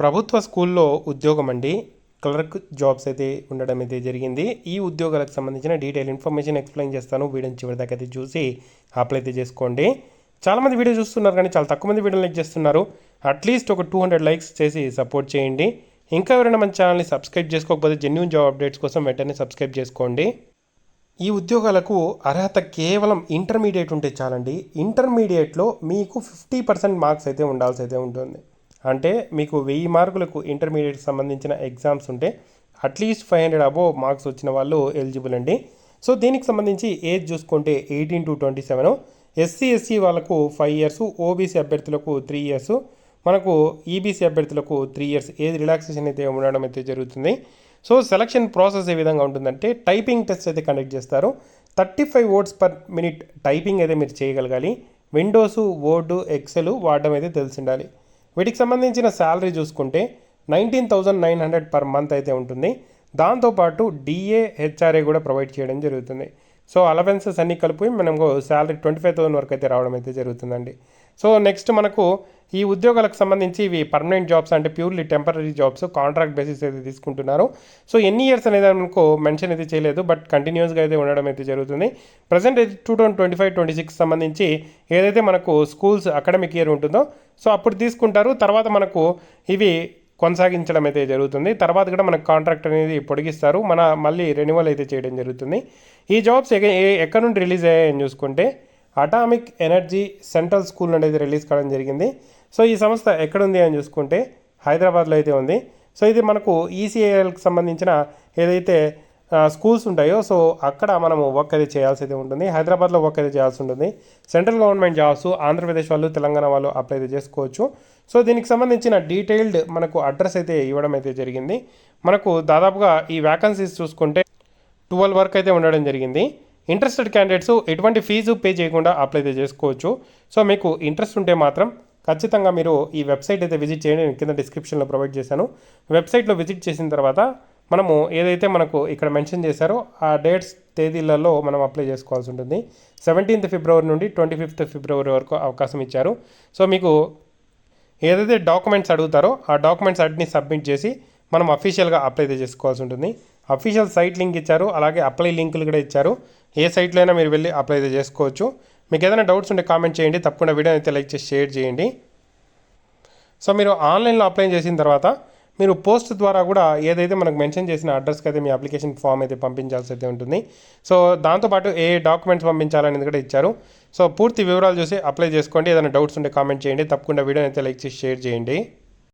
ప్రభుత్వ స్కూల్లో ఉద్యోగం అండి క్లర్క్ జాబ్స్ అయితే ఉండడం అయితే జరిగింది. ఈ ఉద్యోగాలకు సంబంధించిన డీటెయిల్ ఇన్ఫర్మేషన్ ఎక్స్ప్లెయిన్ చేస్తాను. వీడియోని చివరిదాకా అయితే చూసి అప్లై అయితే చేసుకోండి. చాలామంది వీడియో చూస్తున్నారు కానీ చాలా తక్కువ మంది వీడియో లైక్ చేస్తున్నారు. అట్లీస్ట్ ఒక టూ హండ్రెడ్ లైక్స్ చేసి సపోర్ట్ చేయండి. ఇంకా ఎవరైనా మన ఛానల్ని సబ్స్క్రైబ్ చేసుకోకపోతే జెన్యున్ జాబ్ అప్డేట్స్ కోసం వెంటనే సబ్స్క్రైబ్ చేసుకోండి. ఈ ఉద్యోగాలకు అర్హత కేవలం ఇంటర్మీడియట్ ఉంటే చాలండి. ఇంటర్మీడియట్లో మీకు ఫిఫ్టీ పర్సెంట్ మార్క్స్ అయితే ఉండాల్సి అయితే ఉంటుంది. అంటే మీకు వెయ్యి మార్కులకు ఇంటర్మీడియట్కి సంబంధించిన ఎగ్జామ్స్ ఉంటే at least five hundred above marks వచ్చిన వాళ్ళు ఎలిజిబుల్ అండి. సో దీనికి సంబంధించి ఏజ్ చూసుకుంటే eighteen to twenty seven SC SC వాళ్ళకు ఫైవ్ ఇయర్స్ ఓబీసీ అభ్యర్థులకు త్రీ ఇయర్స్ మనకు ఈబీసీ అభ్యర్థులకు త్రీ ఇయర్స్ ఏజ్ రిలాక్సేషన్ అయితే ఉండడం అయితే జరుగుతుంది. సో సెలక్షన్ ప్రాసెస్ ఏ విధంగా ఉంటుందంటే టైపింగ్ టెస్ట్ అయితే కండక్ట్ చేస్తారు. Thirty five words per minute typing అయితే మీరు చేయగలగాలి. విండోస్ వర్డ్ ఎక్సెల్ వాడడం అయితే తెలిసి ఉండాలి. వీటికి సంబంధించిన శాలరీ చూసుకుంటే nineteen thousand nine hundred per month అయితే ఉంటుంది. దాంతోపాటు డిఏ హెచ్ఆర్ఏ కూడా ప్రొవైడ్ చేయడం జరుగుతుంది. సో అలవెన్సెస్ అన్నీ కలిపి మనకు శాలరీ ట్వంటీ ఫైవ్ థౌసండ్ వరకు అయితే రావడం అయితే జరుగుతుందండి. సో నెక్స్ట్ మనకు ఈ ఉద్యోగాలకు సంబంధించి ఇవి పర్మనెంట్ జాబ్స్ అంటే purely temporary jobs contract basis అయితే తీసుకుంటున్నారు. సో ఎన్ని ఇయర్స్ అనేది మనకు మెన్షన్ అయితే చేయలేదు బట్ కంటిన్యూస్గా అయితే ఉండడం అయితే జరుగుతుంది. ప్రజెంట్ అయితే two thousand twenty five twenty six సంబంధించి ఏదైతే మనకు స్కూల్స్ అకాడమిక్ ఇయర్ ఉంటుందో సో అప్పుడు తీసుకుంటారు. తర్వాత మనకు ఇవి కొనసాగించడం అయితే జరుగుతుంది. తర్వాత కూడా మనకు కాంట్రాక్ట్ అనేది పొడిగిస్తారు. మన మళ్ళీ రెన్యువల్ అయితే చేయడం జరుగుతుంది. ఈ జాబ్స్ ఎక్కడ నుండి రిలీజ్ అయ్యాయని చూసుకుంటే అటామిక్ ఎనర్జీ సెంట్రల్ స్కూల్ నుండి అయితే రిలీజ్ కావడం జరిగింది. సో ఈ సంస్థ ఎక్కడుంది అని చూసుకుంటే హైదరాబాద్లో అయితే ఉంది. సో ఇది మనకు ఈసీఐఎల్కి సంబంధించిన ఏదైతే స్కూల్స్ ఉంటాయో సో అక్కడ మనము వర్క్ అయితే చేయాల్సి అయితే ఉంటుంది. హైదరాబాద్లో వర్క్ అయితే చేయాల్సి ఉంటుంది. సెంట్రల్ గవర్నమెంట్ జాబ్స్ ఆంధ్రప్రదేశ్ వాళ్ళు తెలంగాణ వాళ్ళు అప్లై అయితే చేసుకోవచ్చు. సో దీనికి సంబంధించిన డీటెయిల్డ్ మనకు అడ్రస్ అయితే ఇవ్వడం అయితే జరిగింది. మనకు దాదాపుగా ఈ వ్యాకన్సీస్ చూసుకుంటే ట్వెల్వ్ వరకు అయితే ఉండడం జరిగింది. ఇంట్రెస్టెడ్ క్యాండిడేట్స్ ఎటువంటి ఫీజు పే చేయకుండా అప్లై అయితే చేసుకోవచ్చు. సో మీకు ఇంట్రెస్ట్ ఉంటే మాత్రం ఖచ్చితంగా మీరు ఈ వెబ్సైట్ అయితే విజిట్ చేయండి. నేను కింద డిస్క్రిప్షన్లో ప్రొవైడ్ చేశాను. వెబ్సైట్లో విజిట్ చేసిన తర్వాత మనము ఏదైతే మనకు ఇక్కడ మెన్షన్ చేశారో ఆ డేట్స్ తేదీలలో మనం అప్లై చేసుకోవాల్సి ఉంటుంది. సెవెంటీన్త్ ఫిబ్రవరి నుండి ట్వంటీ ఫిఫ్త్ ఫిబ్రవరి వరకు అవకాశం ఇచ్చారు. సో మీకు ఏదైతే డాక్యుమెంట్స్ అడుగుతారో ఆ డాక్యుమెంట్స్ అన్ని సబ్మిట్ చేసి మనం అఫీషియల్గా అప్లై చేసుకోవాల్సి ఉంటుంది. అఫీషియల్ సైట్ లింక్ ఇచ్చారు అలాగే అప్లై లింకులు కూడా ఇచ్చారు. ఏ సైట్లో అయినా మీరు వెళ్ళి అప్లై అయితే చేసుకోవచ్చు. మీకు ఏదైనా డౌట్స్ ఉంటే కామెంట్ చేయండి తప్పకుండా వీడియో అయితే లైక్ చేసి షేర్ చేయండి. సో మీరు ఆన్లైన్లో అప్లై చేసిన తర్వాత మీరు పోస్ట్ ద్వారా కూడా ఏదైతే మనకు మెన్షన్ చేసిన అడ్రస్కి అయితే మీ అప్లికేషన్ ఫామ్ అయితే పంపించాల్సి అయితే ఉంటుంది. సో దాంతోపాటు ఏ డాక్యుమెంట్స్ పంపించాలనేది కూడా ఇచ్చారు. సో పూర్తి వివరాలు చూసి అప్లై చేసుకోండి. ఏదైనా డౌట్స్ ఉంటే కామెంట్ చేయండి తప్పకుండా వీడియో అయితే లైక్ చేసి షేర్ చేయండి.